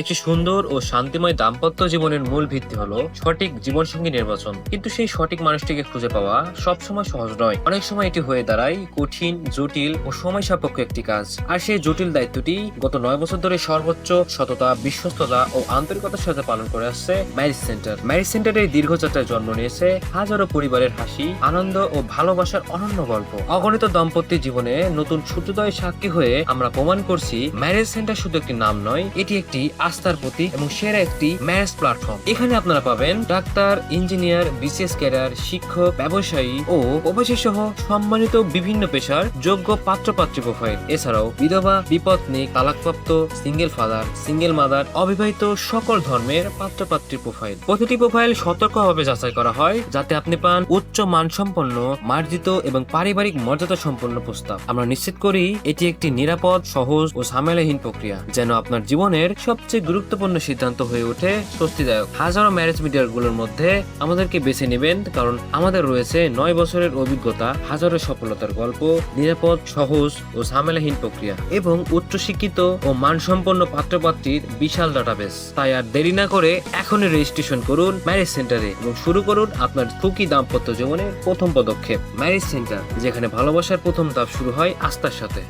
একটি সুন্দর ও শান্তিময় দাম্পত্য জীবনের মূল ভিত্তি হলো সঠিক জীবনসঙ্গী নির্বাচন। কিন্তু সেই সঠিক মানুষটিকে খুঁজে পাওয়া সবসময় সহজ নয়। অনেক সময় এটি হয়ে দাঁড়ায় কঠিন, জটিল ও সময় সাপেক্ষ একটি কাজ। আর সেই জটিল দায়িত্বটি গত নয় বছর ধরে সর্বোচ্চ সততা, বিশ্বস্ততা ও আন্তরিকতার সাথে পালন করে আসছে ম্যারিজ সেন্টার। ম্যারিজ সেন্টারের দীর্ঘযাত্রায় জন্ম নিয়েছে হাজারো পরিবারের হাসি, আনন্দ ও ভালোবাসার অনন্য গল্প। অগণিত দাম্পত্য জীবনে নতুন সূর্যোদয় সাক্ষী হয়ে আমরা প্রমাণ করছি ম্যারেজ সেন্টার শুধু একটি নাম নয়, এটি একটি আস্থার প্রতীক এবং সেরা একটি ম্যারেজ প্ল্যাটফর্ম। এখানে আপনারা পাবেন ডাক্তার, ইঞ্জিনিয়ার, বিসিএস ক্যাডার, শিক্ষক, ব্যবসায়ী ও প্রবাসী সহ সম্মানিত বিভিন্ন পেশার যোগ্য পাত্রপাত্রী প্রোফাইল। এছাড়াও বিধবা, বিপত্নিক, তালাকপ্রাপ্ত, সিঙ্গেল ফাদার, সিঙ্গেল মাদার, অবিবাহিত সকল ধর্মের পাত্রপাত্রী প্রোফাইল। প্রতিটি প্রোফাইল সতর্কভাবে যাচাই করা হয় যাতে আপনি পান উচ্চ মানসম্পন্ন, মার্জিত এবং পারিবারিক মর্যাদা সম্পন্ন প্রস্তাব। আমরা নিশ্চিত করি এটি একটি নিরাপদ, সহজ ও ঝামেলাহীন প্রক্রিয়া, যেন আপনার জীবনের সবচেয়ে গুরুত্বপূর্ণ সিদ্ধান্ত হয়ে ওঠে স্বস্তিদায়ক। হাজারো ম্যারেজ মিডিয়ারগুলোর মধ্যে আমাদেরকে বেছে নেবেন কারণ আমাদের রয়েছে নয় বছরের অভিজ্ঞতা, হাজারো সফলতার গল্প, নিরাপদ, সহজ ও ঝামেলাহীন প্রক্রিয়া এবং উচ্চশিক্ষিত ও মানসম্পন্ন পাত্রপাত্রীর বিশাল ডাটাবেস। তাই আর দেরি না করে এখনই রেজিস্ট্রেশন করুন ম্যারেজ সেন্টারে এবং শুরু করুন আপনার সুখী দাম্পত্য জীবনের প্রথম পদক্ষেপ। ম্যারেজ সেন্টার, যেখানে ভালোবাসার প্রথম ধাপ শুরু হয় আস্থার সাথে।